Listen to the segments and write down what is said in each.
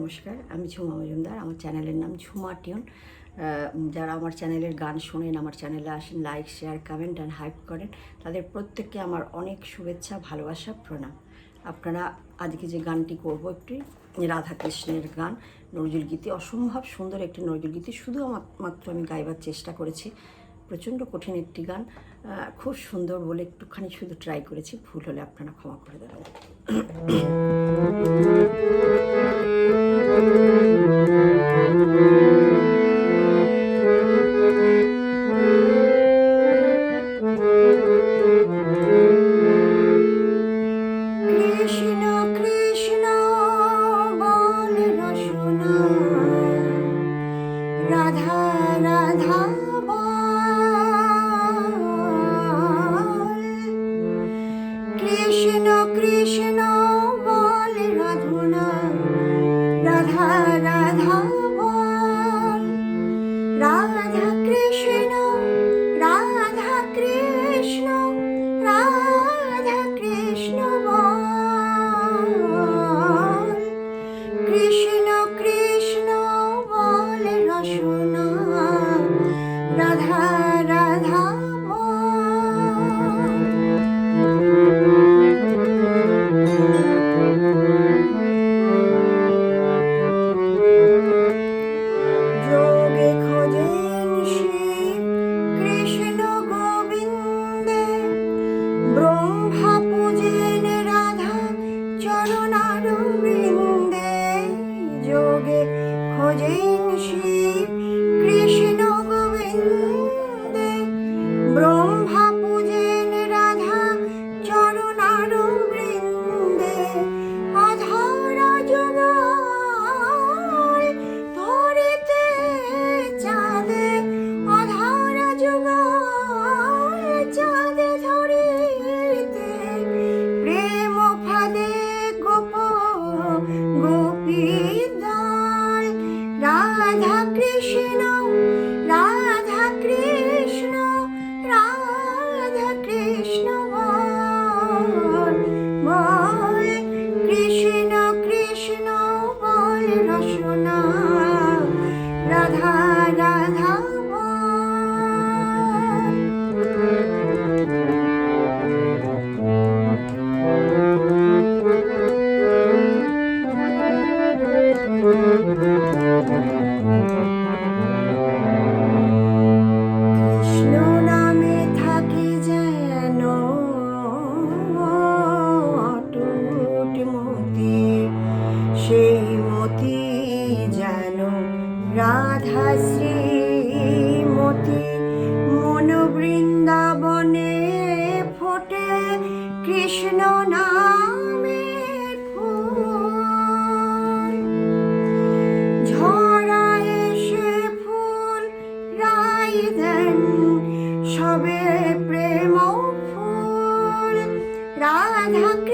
নমস্কার, আমি ঝুমা মজুমদার, আমার চ্যানেলের নাম ঝুমা টিউন। যারা আমার চ্যানেলের গান শোনেন, আমার চ্যানেলে আসেন, like, share, comment and hype করেন, তাদের প্রত্যেককে আমার অনেক শুভেচ্ছা, ভালোবাসা, প্রণাম। আপনারা আজকে যে গানটি করব একটি রাধাকৃষ্ণের গান, নজরুল গীতি, অসম্ভব সুন্দর একটি নজরুল গীতি, শুধু মাত্র আমি গাইবার চেষ্টা করেছি, প্রচণ্ড কঠিন একটি গান খুব সুন্দর বলে একটুখানি শুধু ট্রাই করেছি, ভুল হলে আপনারা ক্ষমা করে দেবেন। কৃষ্ণ রাধা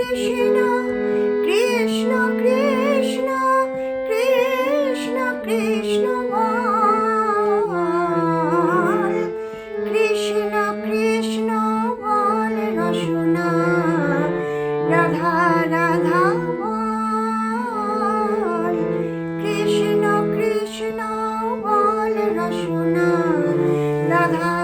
কৃষ্ণ কৃষ্ণ কৃষ্ণ কৃষ্ণ কৃষ্ণ কৃষ্ণ কৃষ্ণ বল রসনা, রাধা রাধা কৃষ্ণ কৃষ্ণ বল রসনা, রাধা